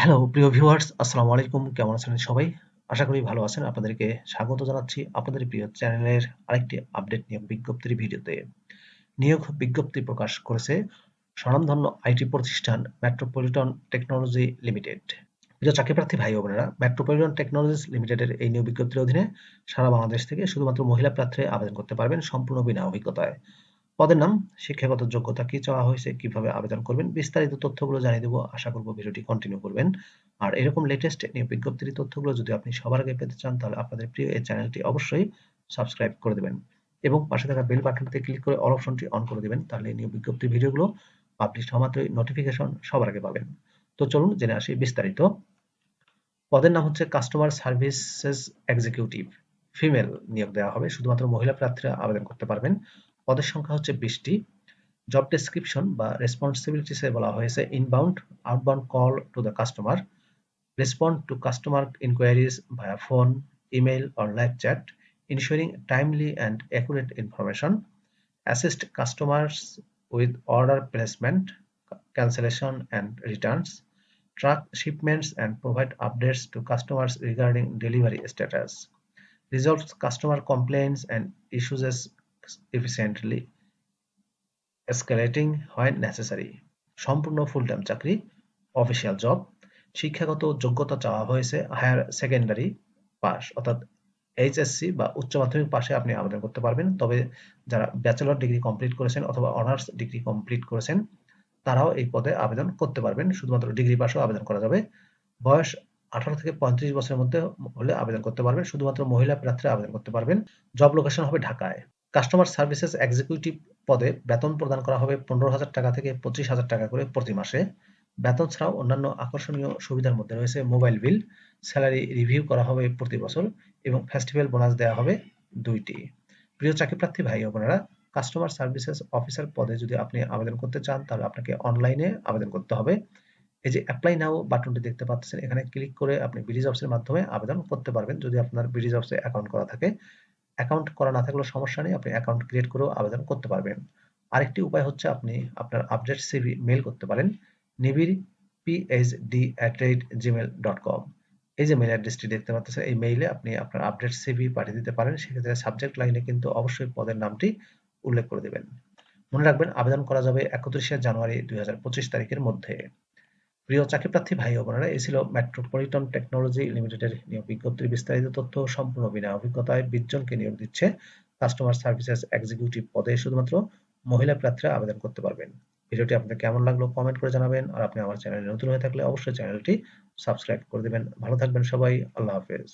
Hello, প্রিয় viewers, আসসালামু আলাইকুম। কেমন আছেন সবাই? আশা করি ভালো আছেন। আপনাদেরকে স্বাগত জানাচ্ছি আপনাদের প্রিয় চ্যানেলের আরেকটি আপডেট নিয়োগ বিজ্ঞপ্তির ভিডিওতে। নিয়োগ বিজ্ঞপ্তি প্রকাশ করেছে স্বনামধন্য আইটি প্রতিষ্ঠান মেট্রোপলিটন টেকনোলজি লিমিটেড। প্রিয় চাকরি প্রার্থী ভাই ও বোনেরা, মেট্রোপলিটন টেকনোলজিস লিমিটেডের এই নিয়োগ বিজ্ঞপ্তির অধীনে সারা বাংলাদেশ থেকে শুধুমাত্র মহিলা প্রার্থী আবেদন করতে পারবেন সম্পূর্ণ বিনা অভিজ্ঞতায়। পদের নাম, শিক্ষাগত যোগ্যতা কি চাওয়া হয়েছে, কীভাবে আবেদন করবেন, বিস্তারিত তথ্যগুলো জানিয়ে দেবো। আশা করব ভিডিওটি কন্টিনিউ করবেন। আর এরকম লেটেস্ট নিয়োগ বিজ্ঞপ্তির তথ্যগুলো যদি আপনি সবার আগে পেতে চান, তাহলে আপনাদের প্রিয় এই চ্যানেলটি অবশ্যই সাবস্ক্রাইব করে দেবেন। এবং পাশে থাকা বেল বাটনটিতে ক্লিক করে অল অপশনটি অন করে দেবেন, তাহলে নিয়োগ বিজ্ঞপ্তির ভিডিওগুলো পাবলিশ হওয়া মাত্রই নোটিফিকেশন সবার আগে পাবেন। তো চলুন জেনে আসি বিস্তারিত। পদের নাম হচ্ছে কাস্টমার সার্ভিসেস এক্সিকিউটিভ ফিমেল নিয়োগ দেওয়া হবে। শুধুমাত্র মহিলা প্রার্থীরা আবেদন করতে পারবেন। পদের সংখ্যা হচ্ছে বিশটি। জব ডেসক্রিপশন বা রেসপন্সিবিলিটিসে বলা হয়েছে inbound outbound call to the customer respond to customer inquiries বা phone email or live chat ensuring timely and accurate information assist customers with order placement cancellation and returns track shipments and provide updates to customers regarding delivery status resolve customer complaints and issues efficiently escalating when necessary সম্পূর্ণ full time চাকরি official job শিক্ষাগত যোগ্যতা চাওয়া হয়েছে higher secondary pass অর্থাৎ HSC বা উচ্চ মাধ্যমিক পাশে আপনি আবেদন করতে পারবেন। তবে যারা ব্যাচেলর ডিগ্রি কমপ্লিট করেছেন অথবা অনার্স ডিগ্রি কমপ্লিট করেছেন, তারাও এই পদে আবেদন করতে পারবেন। শুধুমাত্র ডিগ্রি পাশেও আবেদন করা যাবে। বয়স আঠারো থেকে পঁয়ত্রিশ বছরের মধ্যে হলে আবেদন করতে পারবেন। শুধুমাত্র মহিলা প্রার্থীরা আবেদন করতে পারবেন। জব লোকেশন হবে ঢাকায়। কাস্টমার সার্ভিসেস এক্সিকিউটিভ পদে বেতন প্রদান করা হবে পনেরো হাজার টাকা থেকে পঁচিশ হাজার টাকা করে প্রতি মাসে। বেতন ছাড়াও অন্যান্য আকর্ষণীয় সুবিধার মধ্যে রয়েছে মোবাইল বিল, স্যালারি রিভিউ করা হবে প্রতি বছর এবং ফেস্টিভ্যাল বোনাস দেওয়া হবে দুইটি। প্রিয় চাকরি প্রার্থী, ভাই বোনেরা, কাস্টমার সার্ভিসেস অফিসার পদে যদি আপনি আবেদন করতে চান, তাহলে আপনাকে অনলাইনে আবেদন করতে হবে। এই যে অ্যাপ্লাই নাও বাটনটি দেখতে পাচ্ছেন, এখানে ক্লিক করে আপনি বিডি জবসের মাধ্যমে আবেদন করতে পারবেন। যদি আপনার বিডি জবসে অ্যাকাউন্ট করা থাকে অ্যাকাউন্ট করা না থাকলেও সমস্যা নেই, আপনি অ্যাকাউন্ট ক্রিয়েট করেও আবেদন করতে পারবেন। আরেকটি উপায় হচ্ছে আপনি আপনার আপডেট সিভি মেল করতে পারেন Nibir PhD at rate Gmail dot com এই যে মেল অ্যাড্রেসটি দেখতে পাচ্ছেন, এই মেইলে আপনি আপনার আপডেট সিভি পাঠিয়ে দিতে পারেন, সেক্ষেত্রে সাবজেক্ট লাইনে কিন্তু অবশ্যই পদের নামটি উল্লেখ করে দেবেন। মনে রাখবেন, আবেদন করা যাবে একত্রিশে জানুয়ারি দুই হাজার পঁচিশ তারিখের মধ্যে। প্রিয় চাকরিপ্রার্থী ভাই ও বোনেরা এই ছিল মেট্রোপলিটন টেকনোলজি লিমিটেডের নিয়োগ বিজ্ঞপ্তির বিস্তারিত তথ্য সম্পূর্ণ বিনা অভিজ্ঞতায় বিশজনকে নিয়োগ দিচ্ছে কাস্টমার সার্ভিসেস এক্সিকিউটিভ পদে শুধুমাত্র মহিলা প্রার্থীরা আবেদন করতে পারবেন। ভিডিওটি আপনাদের কেমন লাগল কমেন্ট করে জানাবেন আর আপনি আমার চ্যানেলে নতুন হয়ে থাকলে অবশ্যই চ্যানেলটি সাবস্ক্রাইব করে দেবেন। ভালো থাকবেন সবাই, আল্লাহ হাফেজ।